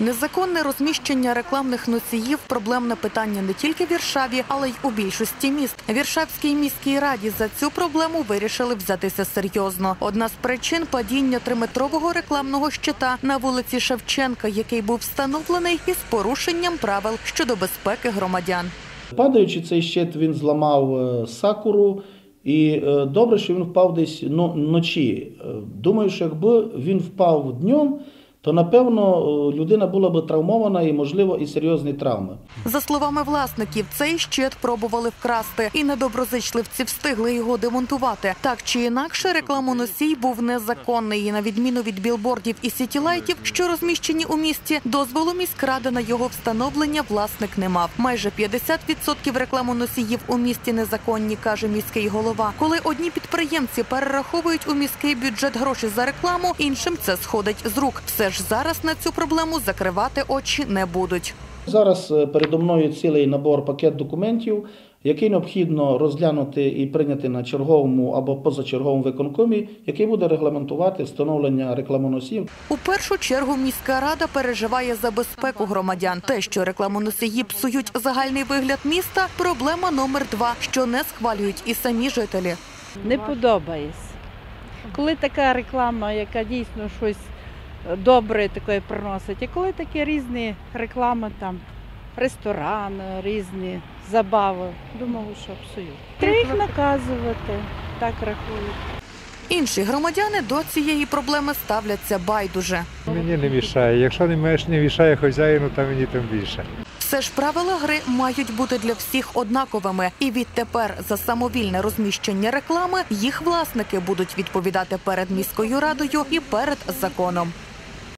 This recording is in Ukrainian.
Незаконне розміщення рекламних носіїв проблемне питання не тільки в Віршаві, але й у більшості міст. Віршавській міській раді за цю проблему вирішили взятися серйозно. Одна з причин падіння триметрового рекламного щита на вулиці Шевченка, який був встановлений із порушенням правил щодо безпеки громадян. Падаючи цей щит, він зламав е, сакуру, і е, добре, що він впав десь но- вночі. Е, Думаю, що якби він впав днем, то напевно людина була б травмована і, можливо, і серйозні травми. За словами власників, цей щит пробували вкрасти, і недоброзичливці встигли його демонтувати. Так чи інакше, рекламоносій був незаконний. І на відміну від білбордів і сітілайтів, що розміщені у місті, дозволу міськради на його встановлення власник не мав. Майже 50% рекламоносіїв у місті незаконні, каже міський голова. Коли одні підприємці перераховують у міський бюджет гроші за рекламу, іншим це сходить з рук. Все ж зараз на цю проблему закривати очі не будуть. Зараз е, передо мною цілий набор пакет документів, який необхідно розглянути і прийняти на черговому або позачерговому виконкомі, який буде регламентувати встановлення рекламоносів У першу чергу міська рада переживає за безпеку громадян. Те, що рекламоносії псують загальний вигляд міста, проблема номер два, що не схвалюють і самі жителі. не подобається. Коли така реклама, яка дійсно щось добре таке приносить, і коли такі різні реклами, там ресторани, різні забави, думаю, що псують. Треба їх наказувати, так рахують. Інші громадяни до цієї проблеми ставляться байдуже. Мені не мішає. Якщо не маєш, не мішає хазяїну, то мені тим більше. Все ж правила гри мають бути для всіх однаковими, і відтепер за самовільне розміщення реклами їх власники будуть відповідати перед міською радою і перед законом.